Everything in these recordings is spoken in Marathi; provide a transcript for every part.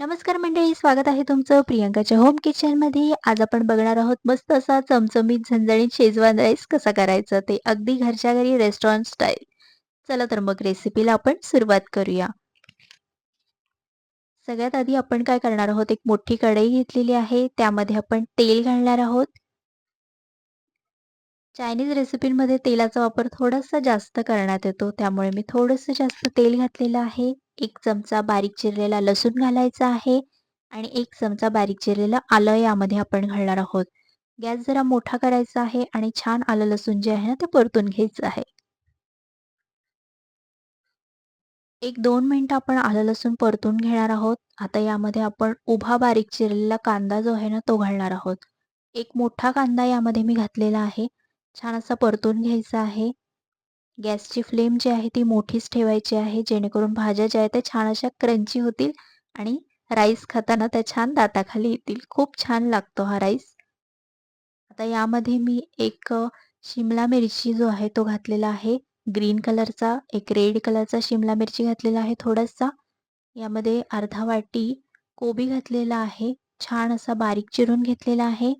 नमस्कार मंडळी, स्वागत आहे तुमचं प्रियंकाच्या होम किचनमध्ये. आज आपण बघणार आहोत मस्त असा चमचमीत झणझणीत शेजवान राईस कसा करायचा ते अगदी घरच्या घरी रेस्टॉरंट स्टाईल. चला तर मग रेसिपीला आपण सुरुवात करूया. सगळ्यात आधी आपण काय करणार आहोत, एक मोठी कढई घेतलेली आहे. त्यामध्ये आपण तेल घालणार आहोत. चायनीज रेसिपींमध्ये तेलाचा वापर थोडासा जास्त करण्यात येतो, त्यामुळे मी थोडंसं जास्त तेल घातलेलं आहे. एक चमचा बारीक चिरलेला लसूण घालायचा आहे आणि एक चमचा बारीक चिरलेलं आलं यामध्ये आपण घालणार आहोत. गॅस जरा मोठा करायचा आहे आणि छान आलं लसूण जे आहे ना ते परतून घ्यायचं आहे. एक दोन मिनिटं आपण आलं लसूण परतून घेणार आहोत. आता यामध्ये आपण उभा बारीक चिरलेला कांदा जो आहे ना तो घालणार आहोत. एक मोठा कांदा यामध्ये मी घातलेला आहे. छान असा परतून घ्यायचा आहे. गॅसची फ्लेम जी आहे ती मोठीच ठेवायची आहे जेणेकरून भाज्या ज्या आहेत त्या छान अशा क्रंची होतील आणि राईस खाताना त्या छान दाताखाली येतील. खूप छान लागतो हा राईस. आता यामध्ये मी एक शिमला मिरची जो आहे तो घातलेला आहे. ग्रीन कलरचा, एक रेड कलरचा शिमला मिरची घातलेला आहे थोडासा. यामध्ये अर्धा वाटी कोबी घातलेला आहे. छान असा बारीक चिरून घेतलेला आहे.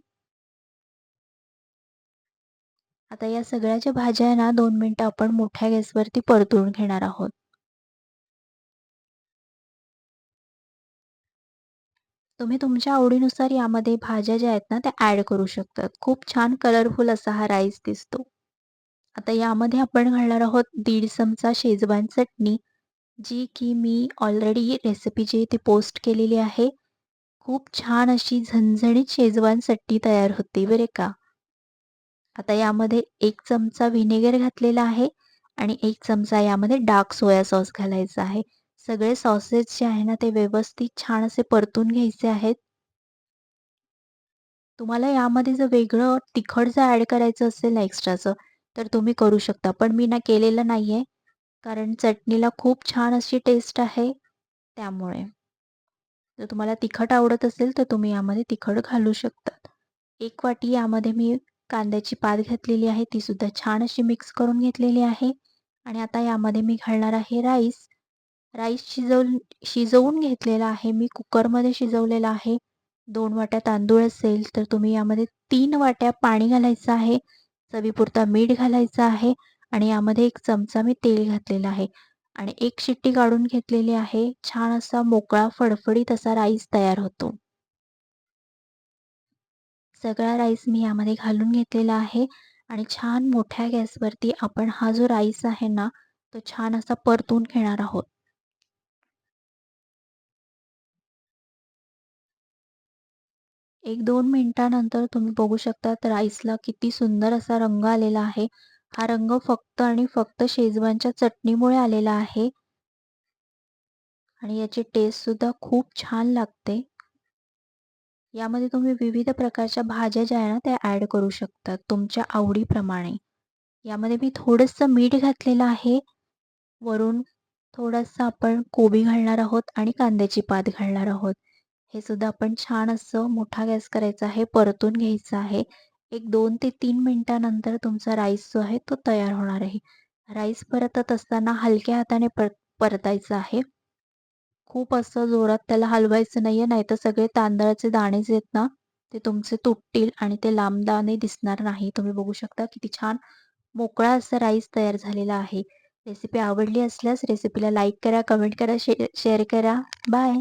आता या सगळ्याच्या भाज्या ना दोन मिनटं आपण मोठ्या गॅसवरती परतून घेणार आहोत. तुम्ही तुमच्या आवडीनुसार यामध्ये भाज्या ज्या आहेत ना त्या ॲड करू शकतात. खूप छान कलरफुल असा हा राईस दिसतो. आता यामध्ये आपण घालणार आहोत दीड चमचा शेजवान चटणी, जी की मी ऑलरेडी रेसिपी जी ती पोस्ट केलेली आहे. खूप छान अशी झणझणीत शेजवान चटणी तयार होते बरे का. आता यामध्ये एक चमचा व्हिनेगर घातलेला आहे आणि एक चमचा यामध्ये डार्क सोया सॉस घालायचा आहे. सगळे सॉसेस जे आहे ना ते व्यवस्थित छान असे परतून घ्यायचे आहेत. तुम्हाला यामध्ये जर वेगळं तिखट जर ॲड करायचं असेल ना एक्स्ट्राचं तर तुम्ही करू शकता. पण मी ना केलेलं नाही आहे. कारण चटणीला खूप छान अशी टेस्ट आहे त्यामुळे. जर तुम्हाला तिखट आवडत असेल तर तुम्ही यामध्ये तिखट घालू शकतात. एक वाटी यामध्ये मी कांद्याची पात घातलेली आहे. ती सुद्धा छान अशी मिक्स करून घेतलेली आहे. आणि आता यामध्ये मी घालणार आहे राईस. राईस शिजवून शिजवून घेतलेला आहे मी कुकरमध्ये शिजवलेला आहे. दोन वाट्या तांदूळ असेल तर तुम्ही यामध्ये तीन वाट्या पाणी घालायचं आहे. चवीपुरता मीठ घालायचं आहे आणि यामध्ये एक चमचा मी तेल घातलेला आहे आणि एक शिट्टी काढून घेतलेली आहे. छान असा मोकळा फडफडीत असा राईस तयार होतो. सगळा राईस मी यामध्ये घालून घेतलेला आहे आणि छान मोठ्या गॅसवरती आपण हा जो राईस आहे ना, तो छान असा परतून घेणार आहोत. एक दोन मिनिटानंतर तुम्ही बघू शकता राईसला किती सुंदर असा रंग आलेला आहे. हा रंग फक्त आणि फक्त शेजवानच्या चटणीमुळे आलेला आहे. आणि याची टेस्ट सुद्धा खूप छान लागते. यामध्ये तुम्ही विविध प्रकारच्या भाज्या ज्या आहे ना त्या ॲड करू शकता तुमच्या आवडीप्रमाणे. यामध्ये मी थोडंसं मीठ घातलेलं आहे. वरून थोडंसं आपण कोबी घालणार आहोत आणि कांद्याची पात घालणार आहोत. हे सुद्धा आपण छान असं मोठा गॅस करायचा आहे, परतून घ्यायचं आहे. एक दोन ते तीन मिनिटानंतर तुमचा राईस जो आहे तो तयार होणार आहे. राईस परतत असताना हलक्या हाताने पर परतायचं आहे. खूप असं जोरात त्याला हलवायचं नाहीये, नाहीतर सगळे तांदळाचे दाणे जे आहेत ना, ते तुमचे तुटतील आणि ते लांब दाणे दिसणार नाही. तुम्ही बघू शकता किती छान मोकळा असा राईस तयार झालेला आहे. रेसिपी आवडली असल्यास रेसिपीला लाईक करा, कमेंट करा, शे शेअर करा. बाय.